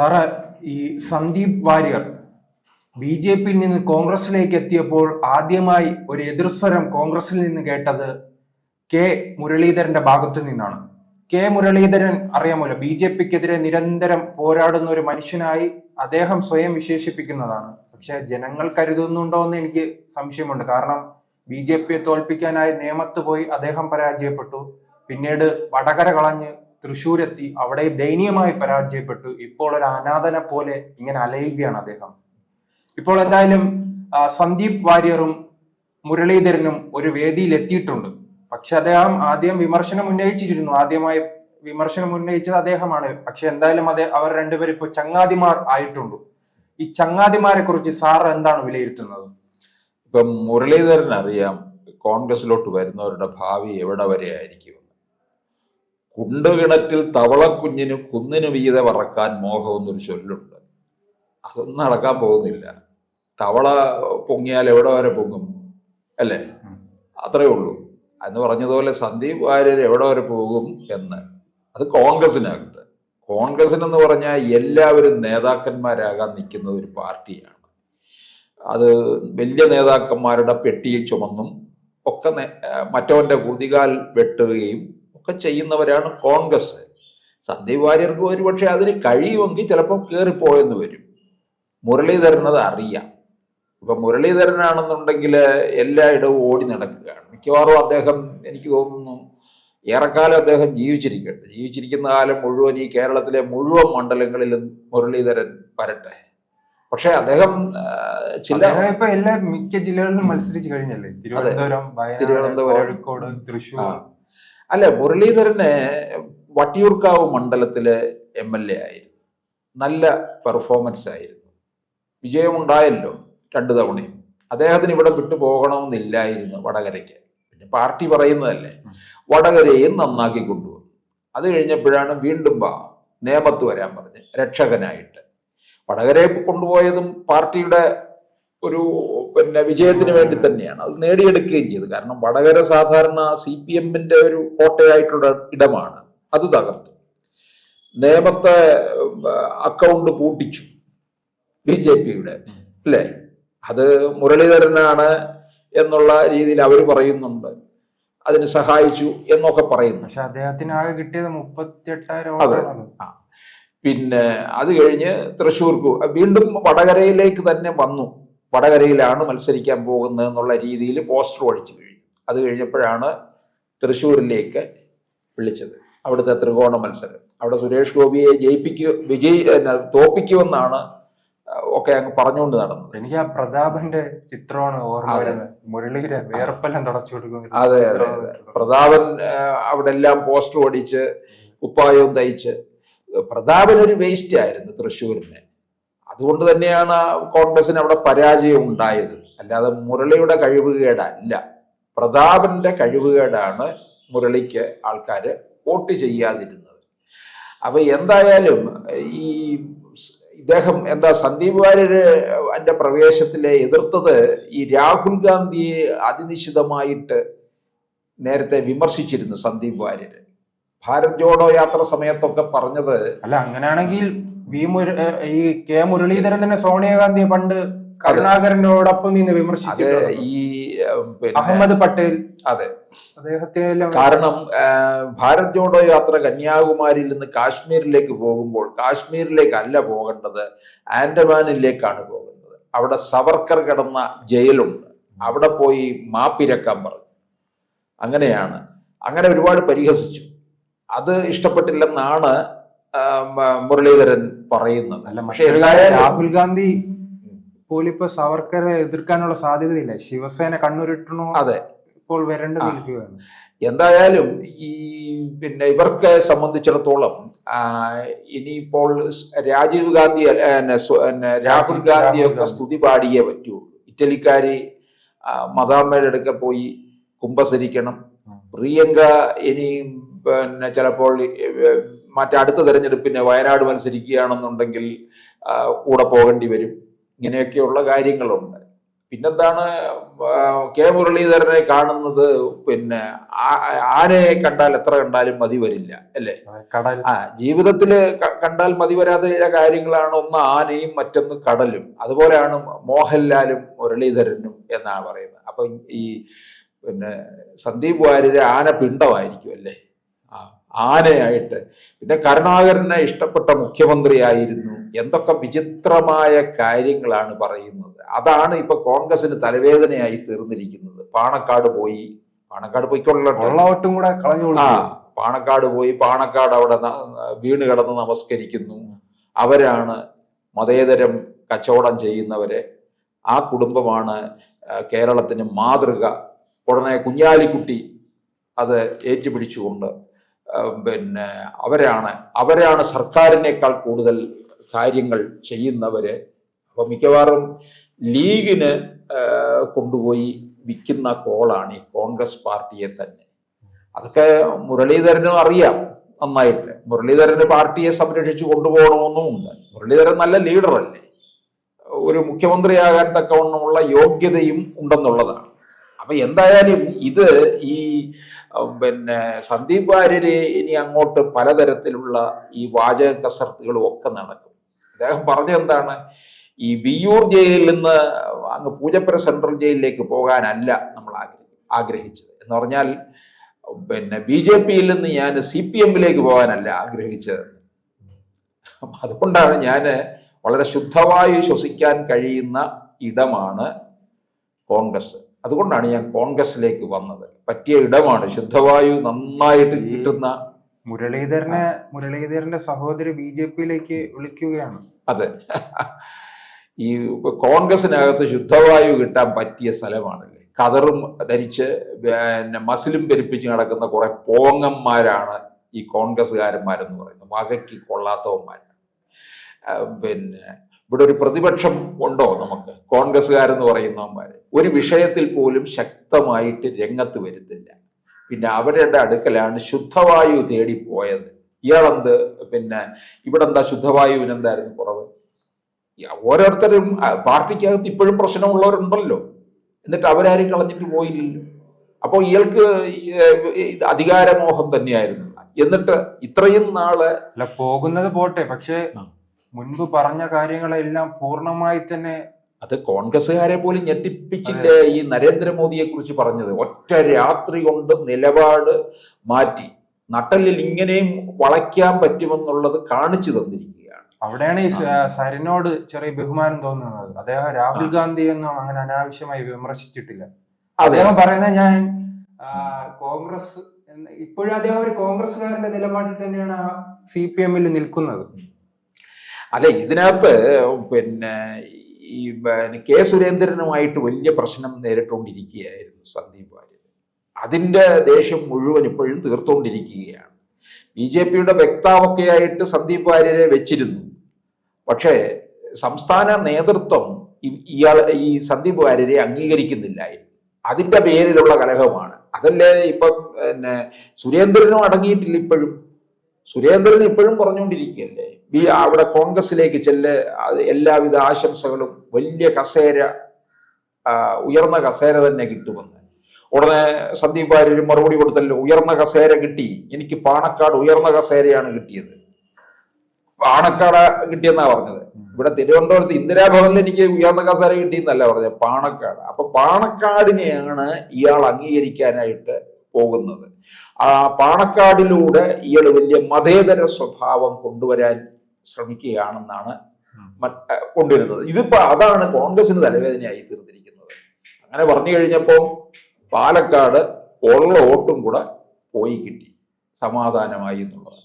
Sir ഈ Sandeep Warrier B J പിയിൽ നിന്ന് കോൺഗ്രസിലേക്ക് എത്തിയപ്പോൾ ആദ്യമായി ഒരു എതിർസ്വരം കോൺഗ്രസിൽ നിന്ന് കേട്ടത് കെ മുരളീധരന്റെ ഭാഗത്തു നിന്നാണ്. കെ മുരളീധരൻ അറിയാമല്ലോ ബി ജെ പിക്കെതിരെ നിരന്തരം പോരാടുന്ന ഒരു മനുഷ്യനായി അദ്ദേഹം സ്വയം വിശേഷിപ്പിക്കുന്നതാണ്. പക്ഷെ ജനങ്ങൾ കരുതുന്നുണ്ടോ എന്ന് എനിക്ക് സംശയമുണ്ട്. കാരണം ബി ജെ പിയെ തോൽപ്പിക്കാനായി നേമത്ത് പോയി അദ്ദേഹം പരാജയപ്പെട്ടു. പിന്നീട് വടകര കളഞ്ഞ് തൃശ്ശൂരെത്തി അവിടെ ദയനീയമായി പരാജയപ്പെട്ടു. ഇപ്പോൾ ഒരു അനാഥനെ പോലെ ഇങ്ങനെ അലയുകയാണ് അദ്ദേഹം. ഇപ്പോൾ എന്തായാലും സന്ദീപ് വാര്യറും മുരളീധരനും ഒരു വേദിയിൽ എത്തിയിട്ടുണ്ട് പക്ഷെ അദ്ദേഹം ആദ്യം വിമർശനം ഉന്നയിച്ചിരുന്നു. ആദ്യമായി വിമർശനം ഉന്നയിച്ചത് അദ്ദേഹമാണ്. പക്ഷെ എന്തായാലും അതെ അവർ രണ്ടുപേരും ഇപ്പൊ ചങ്ങാതിമാർ ആയിട്ടുണ്ട്. ഈ ചങ്ങാതിമാരെ കുറിച്ച് സാർ എന്താണ് വിലയിരുത്തുന്നത്? ഇപ്പം മുരളീധരൻ അറിയാം കോൺഗ്രസിലോട്ട് വരുന്നവരുടെ ഭാവി എവിടെ വരെ ആയിരിക്കും? കുണ്ടുകിണറ്റിൽ തവളക്കുഞ്ഞിന് കുന്നിന് വീതെ പറക്കാൻ മോഹം എന്നൊരു ചൊല്ലുണ്ട്. അതൊന്നും നടക്കാൻ പോകുന്നില്ല. തവള പൊങ്ങിയാൽ എവിടെ വരെ പൊങ്ങും? അല്ലേ. അത്രേ ഉള്ളൂ. എന്ന് പറഞ്ഞതുപോലെ സന്ദീപ് വാര്യർ എവിടെ വരെ പോകും എന്ന്. അത് കോൺഗ്രസിനകത്ത്. കോൺഗ്രസ് എന്ന് പറഞ്ഞാൽ എല്ലാവരും നേതാക്കന്മാരാകാൻ നിൽക്കുന്ന ഒരു പാർട്ടിയാണ്. അത് വലിയ നേതാക്കന്മാരുടെ പെട്ടിയിൽ ചുമന്നും ഒക്കെ മറ്റവന്റെ കുതികാൽ വെട്ടുകയും ഒക്കെ ചെയ്യുന്നവരാണ് കോൺഗ്രസ്. സന്ദീപ് വാര്യർക്ക് ഒരുപക്ഷെ അതിന് കഴിയുമെങ്കിൽ ചിലപ്പോൾ കയറിപ്പോയെന്ന് വരും. മുരളീധരൻ അത് അറിയാം. ഇപ്പൊ മുരളീധരനാണെന്നുണ്ടെങ്കിൽ എല്ലായിടവും ഓടി നടക്കുകയാണ്. മിക്കവാറും അദ്ദേഹം എനിക്ക് തോന്നുന്നു ഏറെക്കാലം അദ്ദേഹം ജീവിച്ചിരിക്കട്ടെ. ജീവിച്ചിരിക്കുന്ന കാലം മുഴുവൻ ഈ കേരളത്തിലെ മുഴുവൻ മണ്ഡലങ്ങളിലും മുരളീധരൻ വരട്ടെ. പക്ഷെ അദ്ദേഹം ചില ഇപ്പൊ എല്ലാ മിക്ക ജില്ലകളിലും മത്സരിച്ച് കഴിഞ്ഞല്ലേ? തിരുവനന്തപുരം തിരുവനന്തപുരം. കോഴിക്കോട് തൃശ്ശൂർ. അല്ല മുരളീധരന് വട്ടിയൂർക്കാവ് മണ്ഡലത്തിലെ എം എൽ എ ആയിരുന്നു. നല്ല പെർഫോമൻസ് ആയിരുന്നു. വിജയമുണ്ടായല്ലോ രണ്ടു തവണയും. അദ്ദേഹത്തിന് ഇവിടെ വിട്ടു പോകണമെന്നില്ലായിരുന്നു വടകരയ്ക്ക്. പിന്നെ പാർട്ടി പറയുന്നതല്ലേ. വടകരയും നന്നാക്കി കൊണ്ടുവന്നു. അത് കഴിഞ്ഞപ്പോഴാണ് വീണ്ടും വാ നേമത്ത് വരാൻ പറഞ്ഞ് രക്ഷകനായിട്ട്. വടകരയെ കൊണ്ടുപോയതും പാർട്ടിയുടെ ഒരു പിന്നെ വിജയത്തിന് വേണ്ടി തന്നെയാണ്. അത് നേടിയെടുക്കുകയും ചെയ്തു. കാരണം വടകര സാധാരണ സി പി എമ്മിന്റെ ഒരു കോട്ടയായിട്ടുള്ള ഇടമാണ്. അത് തകർത്തു. നേമത്തെ അക്കൗണ്ട് പൂട്ടിച്ചു ബി ജെ പിയുടെ. അല്ലേ? അത് മുരളീധരനാണ് എന്നുള്ള രീതിയിൽ അവർ പറയുന്നുണ്ട്. അതിന് സഹായിച്ചു എന്നൊക്കെ പറയുന്നു. പക്ഷെ അദ്ദേഹത്തിന് ആകെ കിട്ടിയത് മുപ്പത്തി എട്ടായിരം അതെ. പിന്നെ അത് കഴിഞ്ഞ് തൃശ്ശൂർക്ക് വീണ്ടും വടകരയിലേക്ക് തന്നെ വന്നു. വടകരയിലാണ് മത്സരിക്കാൻ പോകുന്നത് എന്നുള്ള രീതിയിൽ പോസ്റ്റർ അടിച്ചു കഴിഞ്ഞു. അത് കഴിഞ്ഞപ്പോഴാണ് തൃശ്ശൂരിലേക്ക് വിളിച്ചത്. അവിടുത്തെ ത്രികോണ മത്സരം. അവിടെ സുരേഷ് ഗോപിയെ ജയിപ്പിക്കുക വിജയി തോപ്പിക്കുമെന്നാണ് ഒക്കെ അങ്ങ് പറഞ്ഞുകൊണ്ട് നടന്നത്. എനിക്ക് ആ പ്രതാപന്റെ ചിത്രമാണ് ഓർമ്മ. വരുന്നത്. വേർപ്പെല്ലാം തുടച്ചു കൊടുക്കുന്നത് അതെ, അതെ, അതെ. പ്രതാപൻ അവിടെ എല്ലാം പോസ്റ്റർ ഓടിച്ച് കുപ്പായവും തയ്ച്ച് പ്രതാപൻ ഒരു വേസ്റ്റ് ആയിരുന്നു തൃശ്ശൂരിന്. അതുകൊണ്ട് തന്നെയാണ് കോൺഗ്രസിന് അവിടെ പരാജയം ഉണ്ടായത്. അല്ലാതെ മുരളിയുടെ കഴിവുകേടല്ല. പ്രതാപന്റെ കഴിവുകേടാണ് മുരളിക്ക് ആൾക്കാർ വോട്ട് ചെയ്യാതിരുന്നത്. അപ്പൊ എന്തായാലും ഈ ഇദ്ദേഹം എന്താ സന്ദീപ് വാര്യര് എന്റെ പ്രവേശത്തിലെ എതിർത്തത് ഈ രാഹുൽ ഗാന്ധിയെ അതിനിശ്ചിതമായിട്ട് നേരത്തെ വിമർശിച്ചിരുന്നു സന്ദീപ് വാര്യര്. ഭാരത് ജോഡോ യാത്ര സമയത്തൊക്കെ പറഞ്ഞത് അല്ല അങ്ങനെയാണെങ്കിൽ വി മുര ഈ കെ മുരളീധരൻ തന്നെ സോണിയാഗാന്ധിയെ പണ്ട് കരുണാകരനോടൊപ്പം നിന്ന് വിമർശിച്ചു ഈ അഹമ്മദ് പട്ടേൽ. അതെ. കാരണം ഭാരത് ജോഡോ യാത്ര കന്യാകുമാരിയിൽ നിന്ന് കാശ്മീരിലേക്ക് പോകുമ്പോൾ കാശ്മീരിലേക്കല്ല പോകേണ്ടത് ആൻഡമാനിലേക്കാണ് പോകുന്നത്. അവിടെ സവർക്കർ കിടന്ന ജയിലുണ്ട്. അവിടെ പോയി മാപ്പിരക്കാൻ പറഞ്ഞു. അങ്ങനെയാണ്. അങ്ങനെ ഒരുപാട് പരിഹസിച്ചു. അത് ഇഷ്ടപ്പെട്ടില്ലെന്നാണ് മുരളീധരൻ പറയുന്നത്. അല്ല പക്ഷേ രാഹുൽ ഗാന്ധി പോലും ഇപ്പൊ സവർക്കറെ എതിർക്കാനുള്ള സാധ്യതയില്ല. ശിവസേന കണ്ണൂരിട്ടണോ അതെ. ഇപ്പോൾ വരേണ്ടത് ആ. എന്തായാലും ഈ പിന്നെ ഇവർക്ക് സംബന്ധിച്ചിടത്തോളം ഇനിയിപ്പോൾ രാജീവ് ഗാന്ധി രാഹുൽ ഗാന്ധിയൊക്കെ സ്തുതി പാടിയേ പറ്റുള്ളൂ ഇറ്റലിക്കാരി മതാമ്മയുടെ അടുക്കെ പോയി കുമ്പസരിക്കണം. പ്രിയങ്ക ഇനി പിന്നെ ചിലപ്പോൾ ഏ, മറ്റടുത്ത തെരഞ്ഞെടുപ്പിന് വയനാട് മത്സരിക്കുകയാണെന്നുണ്ടെങ്കിൽ കൂടെ പോകേണ്ടി വരും. ഇങ്ങനെയൊക്കെയുള്ള കാര്യങ്ങളുണ്ട്. പിന്നെന്താണ് കെ മുരളീധരനെ കാണുന്നത് പിന്നെ ആനയെ കണ്ടാൽ എത്ര കണ്ടാലും മതി വരില്ല അല്ലേ? കടൽ. ആ ജീവിതത്തിൽ കണ്ടാൽ മതി വരാത്ത ചില കാര്യങ്ങളാണ് ഒന്ന് ആനയും മറ്റൊന്ന് കടലും. അതുപോലെയാണ് മോഹൻലാലും മുരളീധരനും എന്നാണ് പറയുന്നത്. അപ്പൊ ഈ പിന്നെ സന്ദീപ് വാര്യരെ ആന പിണ്ടമായിരിക്കും അല്ലേ? ആനയായിട്ട്. പിന്നെ കരുണാകരനെ ഇഷ്ടപ്പെട്ട മുഖ്യമന്ത്രിയായിരുന്നു. എന്തൊക്കെ വിചിത്രമായ കാര്യങ്ങളാണ് പറയുന്നത്. അതാണ് ഇപ്പൊ കോൺഗ്രസിന് തലവേദനയായി തീർന്നിരിക്കുന്നത്. പാണക്കാട് പോയി. പാണക്കാട് പോയിക്കൊള്ളട്ടെ. കൂടെ കളഞ്ഞു ആ പാണക്കാട് പോയി. പാണക്കാട് അവിടെ വീണ് കിടന്ന് നമസ്കരിക്കുന്നു. അവരാണ് മതേതരം കച്ചവടം ചെയ്യുന്നവരെ. ആ കുടുംബമാണ് കേരളത്തിന് മാതൃക. ഉടനെ കുഞ്ഞാലിക്കുട്ടി അത് ഏറ്റുപിടിച്ചുകൊണ്ട് പിന്നെ അവരാണ് അവരാണ് സർക്കാരിനേക്കാൾ കൂടുതൽ കാര്യങ്ങൾ ചെയ്യുന്നവര്. അപ്പൊ മിക്കവാറും ലീഗിന് കൊണ്ടുപോയി വിൽക്കുന്ന കോളാണ് ഈ കോൺഗ്രസ് പാർട്ടിയെ തന്നെ. അതൊക്കെ മുരളീധരനും അറിയാം നന്നായിട്ട്. മുരളീധരന് പാർട്ടിയെ സംരക്ഷിച്ചു കൊണ്ടുപോകണമെന്നുമുണ്ട് മുരളീധരൻ നല്ല ലീഡറല്ലേ. ഒരു മുഖ്യമന്ത്രിയാകാൻ തക്കവണ്ണമുള്ള യോഗ്യതയും ഉണ്ടെന്നുള്ളതാണ്. അപ്പൊ എന്തായാലും ഇത് ഈ പിന്നെ സന്ദീപ് വാര്യര് ഇനി അങ്ങോട്ട് പലതരത്തിലുള്ള ഈ വാചക കസർത്തുകളും ഒക്കെ നടക്കും. അദ്ദേഹം പറഞ്ഞത് എന്താണ്? ഈ വിയൂർ ജയിലിൽ നിന്ന് അങ്ങ് പൂജപ്പുര സെൻട്രൽ ജയിലിലേക്ക് പോകാനല്ല നമ്മൾ ആഗ്രഹി ആഗ്രഹിച്ചത്. എന്ന് പറഞ്ഞാൽ പിന്നെ ബി ജെ പിയിൽ നിന്ന് ഞാൻ സി പി എമ്മിലേക്ക് പോകാനല്ല ആഗ്രഹിച്ചത്. അതുകൊണ്ടാണ് ഞാൻ വളരെ ശുദ്ധവായു ശ്വസിക്കാൻ കഴിയുന്ന ഇടമാണ് കോൺഗ്രസ്. അതുകൊണ്ടാണ് ഞാൻ കോൺഗ്രസിലേക്ക് വന്നത്. പറ്റിയ ഇടമാണ്. ശുദ്ധവായു നന്നായിട്ട് കിട്ടുന്ന മുരളീധരനെ മുരളീധരന്റെ സഹോദരി ബി ജെ പിയിലേക്ക് വിളിക്കുകയാണ്. അതെ. ഈ കോൺഗ്രസിനകത്ത് ശുദ്ധവായു കിട്ടാൻ പറ്റിയ സ്ഥലമാണല്ലേ? കതറും ധരിച്ച് പിന്നെ മസിലും പെരുപ്പിച്ച് നടക്കുന്ന കുറെ പോങ്ങന്മാരാണ് ഈ കോൺഗ്രസ്സുകാരന്മാരെന്ന് പറയുന്നത്. വകയ്ക്ക് കൊള്ളാത്തവന്മാരാണ്. പിന്നെ ഇവിടെ ഒരു പ്രതിപക്ഷം ഉണ്ടോ നമുക്ക്? കോൺഗ്രസ്സുകാരെന്ന് പറയുന്നവന്മാര്. ഒരു വിഷയത്തിൽ പോലും ശക്തമായിട്ട് രംഗത്ത് വരുന്നില്ല പിന്നെ അവരുടെ അടുക്കലാണ് ശുദ്ധവായു തേടി പോയത് ഇയാളെന്ത്? പിന്നെ ഇവിടെ എന്താ ശുദ്ധവായുവിന് എന്തായിരുന്നു കുറവ്? ഓരോരുത്തരും പാർട്ടിക്കകത്ത് ഇപ്പോഴും പ്രശ്നമുള്ളവരുണ്ടല്ലോ. എന്നിട്ട് അവരാരും കളഞ്ഞിട്ട് പോയില്ലല്ലോ. അപ്പോൾ ഇയാൾക്ക് അധികാരമോഹം തന്നെയായിരുന്നു. എന്നിട്ട് ഇത്രയും നാൾ അല്ല പോകുന്നത് പോട്ടെ. പക്ഷെ. മുൻപ് പറഞ്ഞ കാര്യങ്ങളെല്ലാം പൂർണമായി തന്നെ അത് കോൺഗ്രസ്സുകാരെ പോലും ഞെട്ടിപ്പിച്ചില്ലേ ഈ നരേന്ദ്രമോദിയെ കുറിച്ച് പറഞ്ഞത്. ഒറ്റ രാത്രി കൊണ്ട് നിലപാട് മാറ്റി. നട്ടലിൽ ഇങ്ങനെയും വളയ്ക്കാൻ പറ്റുമെന്നുള്ളത് കാണിച്ചു തന്നിരിക്കുകയാണ്. അവിടെയാണ് ഈ സരിനോട് ചെറിയ ബഹുമാനം തോന്നുന്നത്. അദ്ദേഹം രാഹുൽ ഗാന്ധിയൊന്നും അങ്ങനെ അനാവശ്യമായി വിമർശിച്ചിട്ടില്ല. അദ്ദേഹം പറയുന്നത് ഞാൻ കോൺഗ്രസ് ഇപ്പോഴും അദ്ദേഹം ഒരു കോൺഗ്രസ്സുകാരന്റെ നിലപാടിൽ തന്നെയാണ് സി പി എമ്മിൽ നിൽക്കുന്നത്. അല്ല ഇതിനകത്ത് പിന്നെ ഈ കെ സുരേന്ദ്രനുമായിട്ട് വലിയ പ്രശ്നം നേരിട്ടുകൊണ്ടിരിക്കുകയായിരുന്നു സന്ദീപ് വാര്യർ അതിന്റെ ദേഷ്യം മുഴുവൻ ഇപ്പോഴും തീർത്തുകൊണ്ടിരിക്കുകയാണ്. ബി ജെ പിയുടെ വ്യക്താവൊക്കെയായിട്ട് സന്ദീപ് വാര്യരെ വെച്ചിരുന്നു. പക്ഷേ സംസ്ഥാന നേതൃത്വം ഇയാൾ ഈ സന്ദീപ് വാര്യരെ അംഗീകരിക്കുന്നില്ലായിരുന്നു. അതിന്റെ പേരിലുള്ള കലഹമാണ്. അതല്ലേ ഇപ്പം പിന്നെ സുരേന്ദ്രനും അടങ്ങിയിട്ടില്ല ഇപ്പോഴും? സുരേന്ദ്രൻ ഇപ്പോഴും പറഞ്ഞുകൊണ്ടിരിക്കുകയല്ലേ? ബി അവിടെ കോൺഗ്രസിലേക്ക് ചെല്ല് എല്ലാവിധ ആശംസകളും വലിയ കസേര ഉയർന്ന കസേര തന്നെ കിട്ടുമെന്ന്. ഉടനെ സന്ദീപ് ഭാര്യ മറുപടി കൊടുത്തല്ലോ ഉയർന്ന കസേര കിട്ടി. എനിക്ക് പാണക്കാട് ഉയർന്ന കസേരയാണ് കിട്ടിയത്. പാണക്കാട് കിട്ടിയെന്നാ പറഞ്ഞത്. ഇവിടെ തിരുവനന്തപുരത്ത് ഇന്ദിരാഭവനിൽ എനിക്ക് ഉയർന്ന കസേര കിട്ടിയെന്നല്ല പറഞ്ഞത് പാണക്കാട്. അപ്പൊ പാണക്കാടിനെയാണ് ഇയാൾ അംഗീകരിക്കാനായിട്ട് പോകുന്നത്. ആ പാണക്കാടിലൂടെ ഇയാൾ വലിയ മതേതര സ്വഭാവം കൊണ്ടുവരാൻ ശ്രമിക്കുകയാണെന്നാണ് കൊണ്ടിരുന്നത് ഇതിപ്പോ അതാണ് കോൺഗ്രസിന് തലവേദനയായി തീർന്നിരിക്കുന്നത്. അങ്ങനെ പറഞ്ഞു കഴിഞ്ഞപ്പോൾ പാലക്കാട് ഉള്ള വോട്ടും കൂടെ പോയി കിട്ടി. സമാധാനമായി എന്നുള്ളത്.